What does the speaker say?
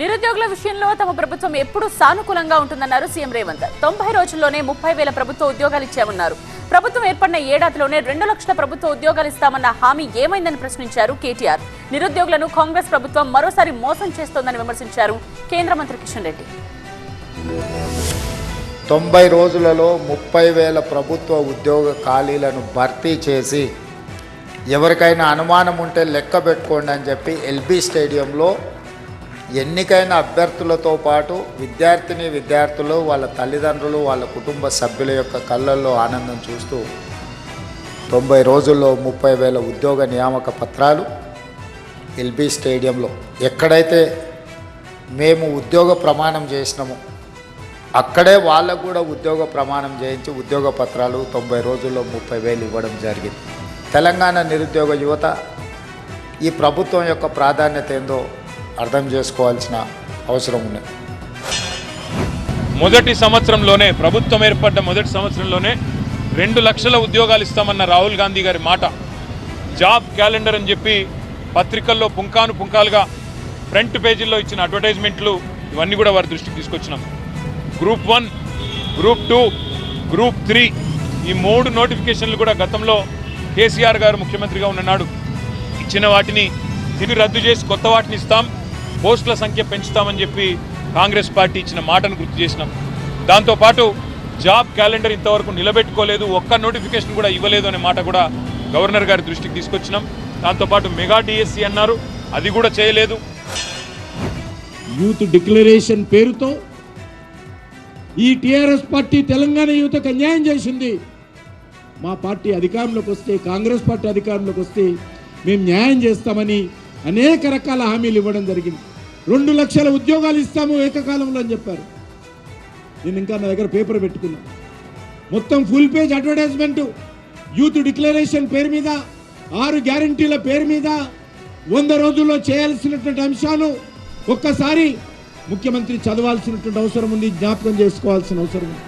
నిరుద్యోగుల విషయంలో తమ ప్రభుత్వం ఎప్పుడూ సానుకూలంగా ఉంటుందన్నారు సీఎం రేవంత్. తొంభై రోజుల్లోనే ముప్పై వేల ప్రభుత్వ ఉద్యోగాలు ఇచ్చామన్నారు. ప్రభుత్వం ఏర్పడిన ఏడాదిలోనే రెండు లక్షల ప్రభుత్వ ఉద్యోగాలు ఇస్తామన్న హామీ ఏమైందని ప్రశ్నించారు కేటీఆర్. నిరుద్యోగులను కాంగ్రెస్ ప్రభుత్వం మరోసారి మోసం చేస్తోందని విమర్శించారు కేంద్ర మంత్రి కిషన్ రెడ్డి. తొంభై రోజులలో ముప్పై వేల ప్రభుత్వ ఉద్యోగ ఖాళీలను భర్తీ చేసి ఎవరికైనా అనుమానం ఉంటే లెక్క పెట్టుకోండి అని చెప్పి ఎల్బీ స్టేడియంలో ఎన్నికైన అభ్యర్థులతో పాటు విద్యార్థిని విద్యార్థులు వాళ్ళ తల్లిదండ్రులు వాళ్ళ కుటుంబ సభ్యుల యొక్క కళ్ళల్లో ఆనందం చూస్తూ తొంభై రోజుల్లో ముప్పై వేల ఉద్యోగ నియామక పత్రాలు ఎల్బీ స్టేడియంలో. ఎక్కడైతే మేము ఉద్యోగ ప్రమాణం చేసినామో అక్కడే వాళ్ళకు కూడా ఉద్యోగ ప్రమాణం చేయించి ఉద్యోగ పత్రాలు తొంభై రోజుల్లో ముప్పై వేలు ఇవ్వడం జరిగింది. తెలంగాణ నిరుద్యోగ యువత ఈ ప్రభుత్వం యొక్క ప్రాధాన్యత ఏందో అర్థం చేసుకోవాల్సిన అవసరం ఉంది. మొదటి సంవత్సరంలోనే ప్రభుత్వం ఏర్పడ్డ మొదటి సంవత్సరంలోనే రెండు లక్షల ఉద్యోగాలు ఇస్తామన్న రాహుల్ గాంధీ గారి మాట. జాబ్ క్యాలెండర్ అని చెప్పి పత్రికల్లో పుంకాను పుంకాలుగా ఫ్రంట్ పేజీల్లో ఇచ్చిన అడ్వర్టైజ్మెంట్లు ఇవన్నీ కూడా వారి దృష్టికి తీసుకొచ్చినాం. Group one group two group three ఈ మూడు నోటిఫికేషన్లు కూడా గతంలో కేసీఆర్ గారు ముఖ్యమంత్రిగా ఉన్ననాడు. ఇచ్చిన వాటిని తిరిగి రద్దు చేసి కొత్త వాటిని ఇస్తాం. పోస్టుల సంఖ్య పెంచుతామని చెప్పి కాంగ్రెస్ పార్టీ ఇచ్చిన మాటను గుర్తు చేసినాం. దాంతోపాటు జాబ్ క్యాలెండర్ ఇంతవరకు నిలబెట్టుకోలేదు ఒక్క నోటిఫికేషన్ కూడా ఇవ్వలేదు అనే మాట కూడా గవర్నర్ గారి దృష్టికి తీసుకొచ్చినాం. దాంతోపాటు మెగా డిఎస్సి అన్నారు అది కూడా చేయలేదు. యూత్ డిక్లరేషన్ పేరుతో ఈ టిఆర్ఎస్ పార్టీ తెలంగాణ యువతకు అన్యాయం చేసింది. మా పార్టీ అధికారంలోకి వస్తే కాంగ్రెస్ పార్టీ అధికారంలోకి వస్తే మేము న్యాయం చేస్తామని అనేక రకాల హామీలు ఇవ్వడం జరిగింది. రెండు లక్షల ఉద్యోగాలు ఇస్తాము ఏకకాలంలో అని చెప్పారు. నేను ఇంకా నా దగ్గర పేపర్ పెట్టుకున్నా. మొత్తం full page advertisement youth declaration పేరు మీద ఆరు గ్యారంటీల పేరు మీద వంద రోజుల్లో చేయాల్సినటువంటి అంశాలు ఒక్కసారి ముఖ్యమంత్రి చదవాల్సినటువంటి అవసరం ఉంది జ్ఞాపకం చేసుకోవాల్సిన అవసరం ఉంది.